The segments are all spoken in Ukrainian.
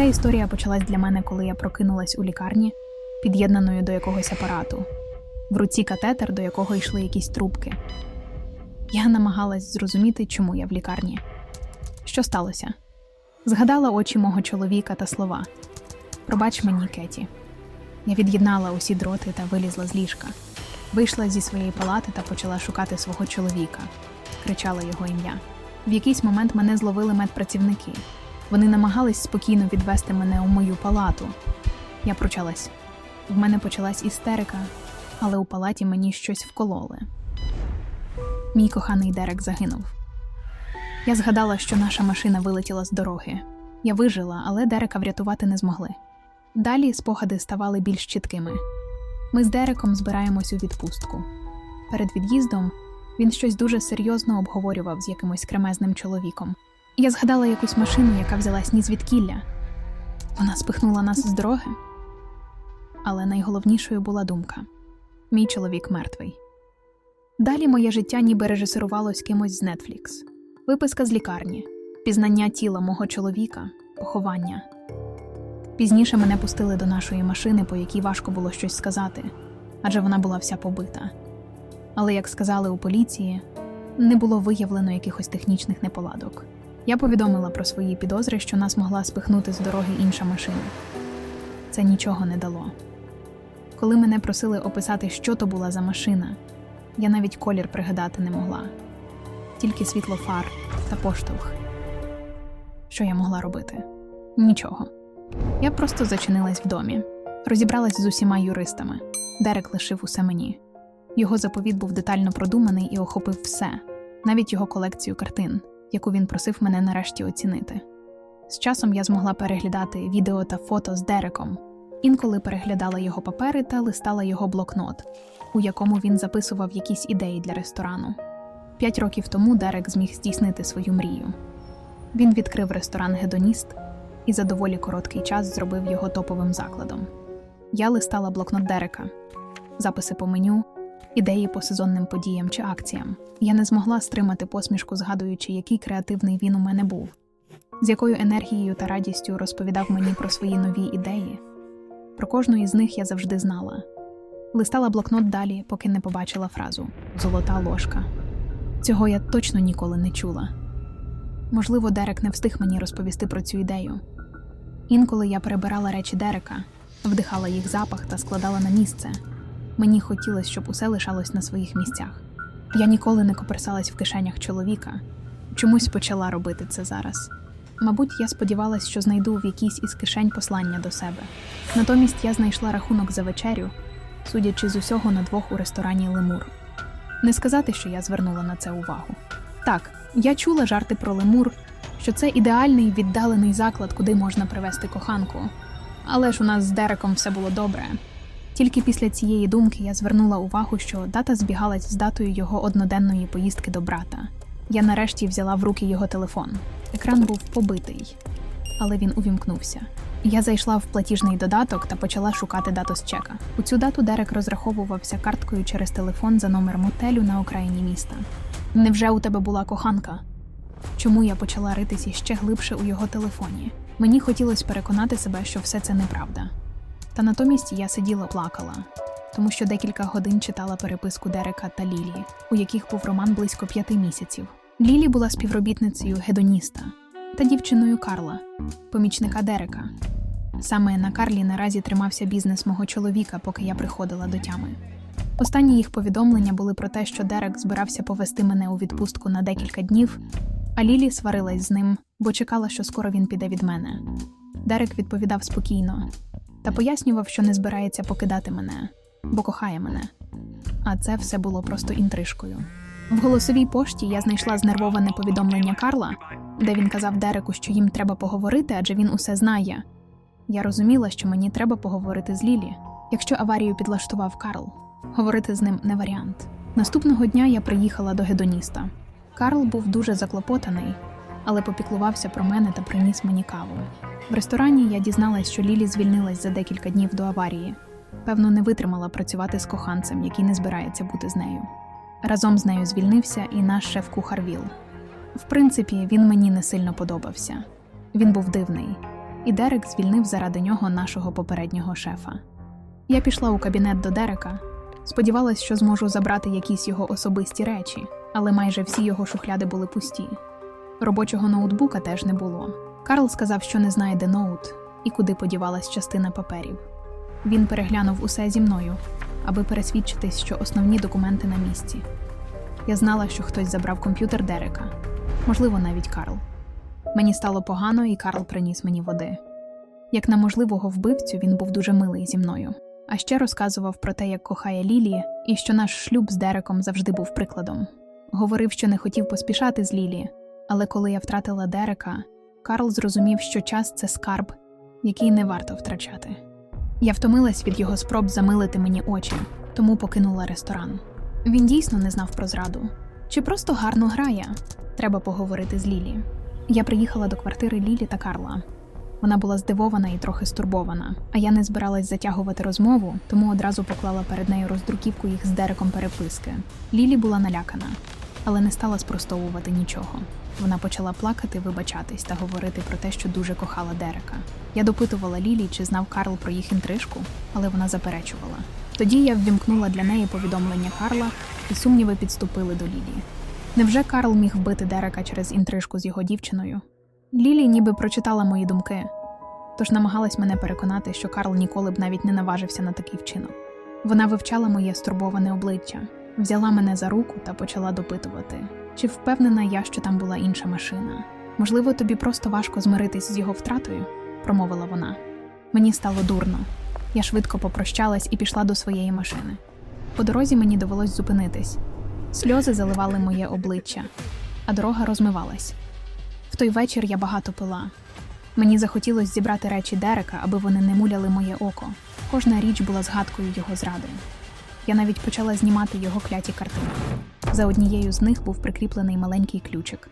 Ця історія почалась для мене, коли я прокинулась у лікарні, під'єднаною до якогось апарату, в руці катетер, до якого йшли якісь трубки. Я намагалась зрозуміти, чому я в лікарні. Що сталося? Згадала очі мого чоловіка та слова. Пробач мені, Кеті. Я від'єднала усі дроти та вилізла з ліжка. Вийшла зі своєї палати та почала шукати свого чоловіка, кричала його ім'я. В якийсь момент мене зловили медпрацівники. Вони намагались спокійно відвести мене у мою палату. Я пручалась. В мене почалась істерика, але у палаті мені щось вкололи. Мій коханий Дерек загинув. Я згадала, що наша машина вилетіла з дороги. Я вижила, але Дерека врятувати не змогли. Далі спогади ставали більш чіткими. Ми з Дереком збираємось у відпустку. Перед від'їздом він щось дуже серйозно обговорював з якимось кремезним чоловіком. Я згадала якусь машину, яка взялась ні звідкілля. Вона спихнула нас з дороги. Але найголовнішою була думка: мій чоловік мертвий. Далі моє життя ніби режисерувалось кимось з Netflix. Виписка з лікарні, пізнання тіла мого чоловіка, поховання. Пізніше мене пустили до нашої машини, по якій важко було щось сказати, адже вона була вся побита. Але, як сказали у поліції, не було виявлено якихось технічних неполадок. Я повідомила про свої підозри, що нас могла спихнути з дороги інша машина. Це нічого не дало. Коли мене просили описати, що то була за машина, я навіть колір пригадати не могла, тільки світло фар та поштовх. Що я могла робити? Нічого. Я просто зачинилась в домі, розібралась з усіма юристами. Дерек лишив усе мені. Його заповіт був детально продуманий і охопив все, навіть його колекцію картин, яку він просив мене нарешті оцінити. З часом я змогла переглядати відео та фото з Дереком. Інколи переглядала його папери та листала його блокнот, у якому він записував якісь ідеї для ресторану. П'ять років тому Дерек зміг здійснити свою мрію. Він відкрив ресторан Гедоніст і за доволі короткий час зробив його топовим закладом. Я листала блокнот Дерека, записи по меню, ідеї по сезонним подіям чи акціям. Я не змогла стримати посмішку, згадуючи, який креативний він у мене був, з якою енергією та радістю розповідав мені про свої нові ідеї. Про кожну із них я завжди знала. Листала блокнот далі, поки не побачила фразу Золота ложка. Цього я точно ніколи не чула. Можливо, Дерек не встиг мені розповісти про цю ідею. Інколи я перебирала речі Дерека, вдихала їх запах та складала на місце. Мені хотілося, щоб усе лишалось на своїх місцях. Я ніколи не коперсалась в кишенях чоловіка, чомусь почала робити це зараз. Мабуть, я сподівалась, що знайду в якійсь із кишень послання до себе. Натомість я знайшла рахунок за вечерю, судячи з усього на двох у ресторані Лемур. Не сказати, що я звернула на це увагу. Так, я чула жарти про Лемур, що це ідеальний віддалений заклад, куди можна привезти коханку. Але ж у нас з Дереком все було добре. Тільки після цієї думки я звернула увагу, що дата збігалась з датою його одноденної поїздки до брата. Я нарешті взяла в руки його телефон. Екран був побитий, але він увімкнувся. Я зайшла в платіжний додаток та почала шукати дату з чека. У цю дату Дерек розраховувався карткою через телефон за номером мотелю на окраїні міста. Невже у тебе була коханка? Чому я почала ритися ще глибше у його телефоні? Мені хотілося переконати себе, що все це неправда. Та натомість я сиділа плакала, тому що декілька годин читала переписку Дерека та Лілі, у яких був роман близько п'яти місяців. Лілі була співробітницею гедоніста та дівчиною Карла, помічника Дерека. Саме на Карлі наразі тримався бізнес мого чоловіка, поки я приходила до тями. Останні їх повідомлення були про те, що Дерек збирався повести мене у відпустку на декілька днів, а Лілі сварилась з ним, бо чекала, що скоро він піде від мене. Дерек відповідав спокійно та пояснював, що не збирається покидати мене, бо кохає мене. А це все було просто інтрижкою. В голосовій пошті я знайшла знервоване повідомлення Карла, де він казав Дереку, що їм треба поговорити, адже він усе знає. Я розуміла, що мені треба поговорити з Лілі, якщо аварію підлаштував Карл. Говорити з ним не варіант. Наступного дня я приїхала до гедоніста. Карл був дуже заклопотаний, але попіклувався про мене та приніс мені каву. В ресторані я дізналась, що Лілі звільнилась за декілька днів до аварії. Певно, не витримала працювати з коханцем, який не збирається бути з нею. Разом з нею звільнився і наш шеф-кухар Віл. В принципі, він мені не сильно подобався. Він був дивний. і Дерек звільнив заради нього нашого попереднього шефа. Я пішла у кабінет до Дерека, сподівалась, що зможу забрати якісь його особисті речі, але майже всі його шухляди були пусті. Робочого ноутбука теж не було. Карл сказав, що не знає, де ноут і куди подівалась частина паперів. Він переглянув усе зі мною, аби пересвідчитись, що основні документи на місці. Я знала, що хтось забрав комп'ютер Дерека, можливо, навіть Карл. Мені стало погано, і Карл приніс мені води. Як на можливого вбивцю, він був дуже милий зі мною. А ще розказував про те, як кохає Лілі, і що наш шлюб з Дереком завжди був прикладом. Говорив, що не хотів поспішати з Лілі, але коли я втратила Дерека, Карл зрозумів, що час це скарб, який не варто втрачати. Я втомилась від його спроб замилити мені очі, тому покинула ресторан. Він дійсно не знав про зраду. Чи просто гарно грає? Треба поговорити з Лілі. Я приїхала до квартири Лілі та Карла. Вона була здивована і трохи стурбована, а я не збиралась затягувати розмову, тому одразу поклала перед нею роздруківку їх з Дереком переписки. Лілі була налякана, але не стала спростовувати нічого. Вона почала плакати, вибачатись та говорити про те, що дуже кохала Дерека. Я допитувала Лілі, чи знав Карл про їх інтрижку, але вона заперечувала. Тоді я ввімкнула для неї повідомлення Карла, і сумніви підступили до Лілі. Невже Карл міг вбити Дерека через інтрижку з його дівчиною? Лілі ніби прочитала мої думки, тож намагалась мене переконати, що Карл ніколи б навіть не наважився на такий вчинок. Вона вивчала моє стурбоване обличчя, взяла мене за руку та почала допитувати, чи впевнена я, що там була інша машина. Можливо, тобі просто важко змиритись з його втратою, промовила вона. Мені стало дурно. Я швидко попрощалась і пішла до своєї машини. По дорозі мені довелось зупинитись. Сльози заливали моє обличчя, а дорога розмивалась. В той вечір я багато пила. Мені захотілося зібрати речі Дерека, аби вони не муляли моє око. Кожна річ була згадкою його зради. Я навіть почала знімати його кляті картини. За однією з них був прикріплений маленький ключик,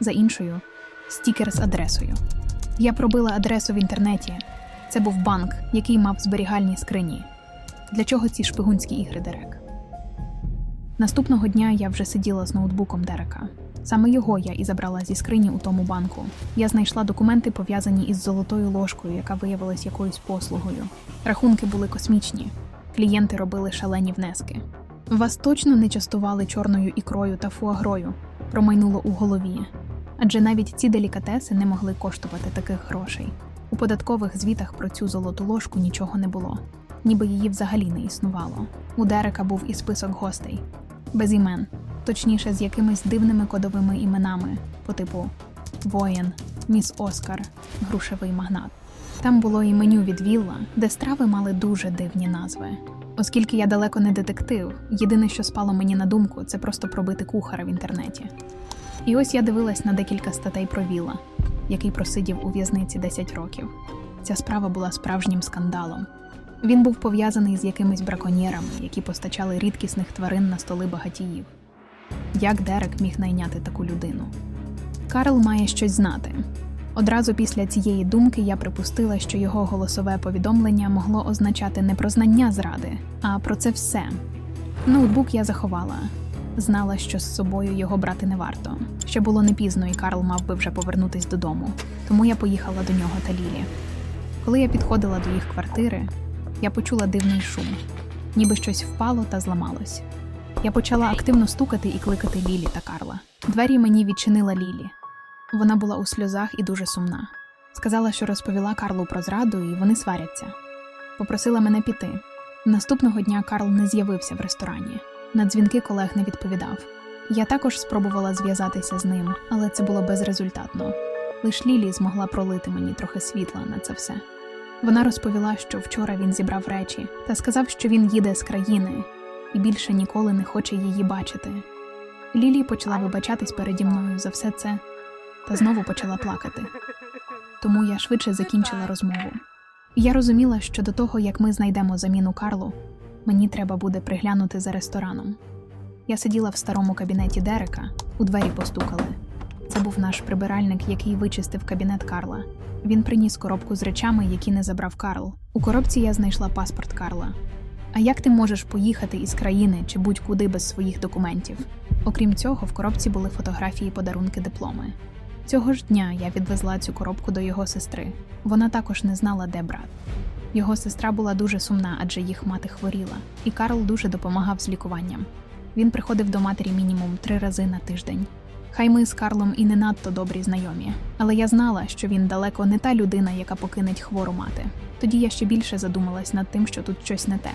за іншою стікер з адресою. Я пробила адресу в інтернеті. Це був банк, який мав зберігальні скрині. Для чого ці шпигунські ігри Дерек? Наступного дня я вже сиділа з ноутбуком Дерека. Саме його я і забрала зі скрині у тому банку. Я знайшла документи, пов'язані із золотою ложкою, яка виявилась якоюсь послугою. Рахунки були космічні, клієнти робили шалені внески. Вас точно не частували чорною ікрою та фуагрою, промайнуло у голові. Адже навіть ці делікатеси не могли коштувати таких грошей. У податкових звітах про цю золоту ложку нічого не було, ніби її взагалі не існувало. У Дерека був і список гостей, без імен, точніше, з якимись дивними кодовими іменами, по типу Воїн, Міс Оскар, Грушевий магнат. Там було і меню від Вілла, де страви мали дуже дивні назви. Оскільки я далеко не детектив, єдине, що спало мені на думку, це просто пробити кухара в інтернеті. І ось я дивилась на декілька статей про Віла, який просидів у в'язниці 10 років. Ця справа була справжнім скандалом. Він був пов'язаний з якимись браконьєрами, які постачали рідкісних тварин на столи багатіїв. Як Дерек міг найняти таку людину? Карл має щось знати. Одразу після цієї думки я припустила, що його голосове повідомлення могло означати не про знання зради, а про це все. Ноутбук я заховала. Знала, що з собою його брати не варто. Ще було не пізно, і Карл мав би вже повернутись додому, тому я поїхала до нього та Лілі. Коли я підходила до їх квартири, я почула дивний шум, ніби щось впало та зламалось. Я почала активно стукати і кликати Лілі та Карла. Двері мені відчинила Лілі. Вона була у сльозах і дуже сумна. Сказала, що розповіла Карлу про зраду, і вони сваряться. Попросила мене піти. Наступного дня Карл не з'явився в ресторані. На дзвінки колег не відповідав. Я також спробувала зв'язатися з ним, але це було безрезультатно. Лиш Лілі змогла пролити мені трохи світла на це все. Вона розповіла, що вчора він зібрав речі та сказав, що він їде з країни і більше ніколи не хоче її бачити. Лілі почала вибачатись переді мною за все це та знову почала плакати. Тому я швидше закінчила розмову. Я розуміла, що до того, як ми знайдемо заміну Карлу, мені треба буде приглянути за рестораном. Я сиділа в старому кабінеті Дерека, у двері постукали. Це був наш прибиральник, який вичистив кабінет Карла. Він приніс коробку з речами, які не забрав Карл. У коробці я знайшла паспорт Карла. А як ти можеш поїхати із країни чи будь-куди без своїх документів? Окрім цього, в коробці були фотографії, подарунки, дипломи. Цього ж дня я відвезла цю коробку до його сестри. Вона також не знала, де брат. Його сестра була дуже сумна, адже їх мати хворіла, і Карл дуже допомагав з лікуванням. Він приходив до матері мінімум три рази на тиждень. Хай ми з Карлом і не надто добрі знайомі, але я знала, що він далеко не та людина, яка покинеть хвору мати. Тоді я ще більше задумалась над тим, що тут щось не те.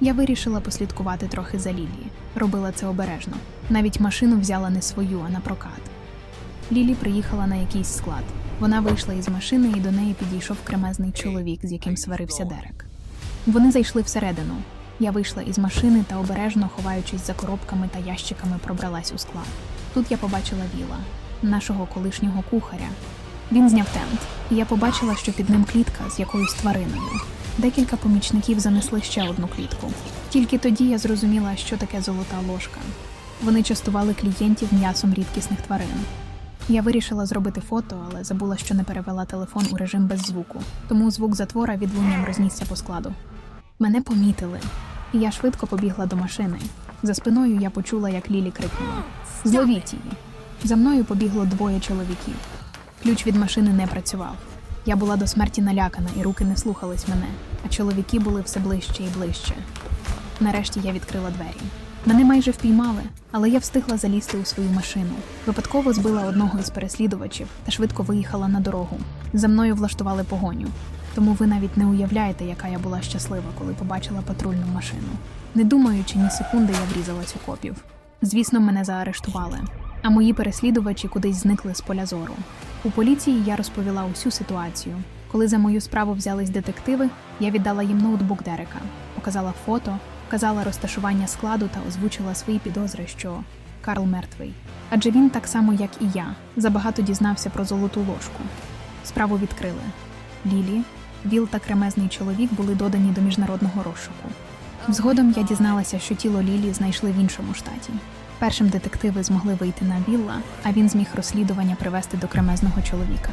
Я вирішила послідкувати трохи за Лілії. Робила це обережно. Навіть машину взяла не свою, а на прокат. Лілі приїхала на якийсь склад. Вона вийшла із машини і до неї підійшов кремезний чоловік, з яким сварився Дерек. Вони зайшли всередину. Я вийшла із машини та обережно, ховаючись за коробками та ящиками, пробралась у склад. Тут я побачила Віла, нашого колишнього кухаря. Він зняв тент, і я побачила, що під ним клітка з якоюсь твариною. Декілька помічників занесли ще одну клітку. Тільки тоді я зрозуміла, що таке золота ложка. Вони частували клієнтів м'ясом рідкісних тварин. Я вирішила зробити фото, але забула, що не перевела телефон у режим без звуку, тому звук затвора відлунням рознісся по складу. Мене помітили, і я швидко побігла до машини. За спиною я почула, як Лілі крикнула: Зловіть її! За мною побігло двоє чоловіків. Ключ від машини не працював. Я була до смерті налякана, і руки не слухались мене, а чоловіки були все ближче і ближче. Нарешті я відкрила двері. Мене майже впіймали, але я встигла залізти у свою машину. Випадково збила одного із переслідувачів та швидко виїхала на дорогу. За мною влаштували погоню. Тому ви навіть не уявляєте, яка я була щаслива, коли побачила патрульну машину. Не думаючи ні секунди, я врізалась у копів. Звісно, мене заарештували, а мої переслідувачі кудись зникли з поля зору. У поліції я розповіла усю ситуацію. Коли за мою справу взялись детективи, я віддала їм ноутбук Дерека, показала фото, вказала розташування складу та озвучила свої підозри, що Карл мертвий. Адже він, так само як і я, забагато дізнався про золоту ложку. Справу відкрили. Лілі, Віл та кремезний чоловік були додані до міжнародного розшуку. Згодом я дізналася, що тіло Лілі знайшли в іншому штаті. Першим детективи змогли вийти на Вілла, а він зміг розслідування привести до кремезного чоловіка.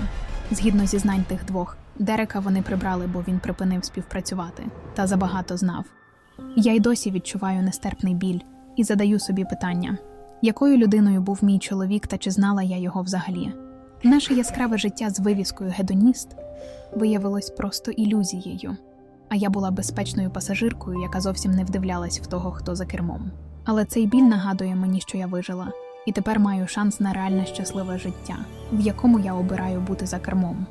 Згідно зізнань тих двох, Дерека вони прибрали, бо він припинив співпрацювати та забагато знав. Я й досі відчуваю нестерпний біль і задаю собі питання: якою людиною був мій чоловік та чи знала я його взагалі? Наше яскраве життя з вивіскою гедоніст виявилось просто ілюзією, а я була безпечною пасажиркою, яка зовсім не вдивлялась в того, хто за кермом. Але цей біль нагадує мені, що я вижила, і тепер маю шанс на реальне щасливе життя, в якому я обираю бути за кермом.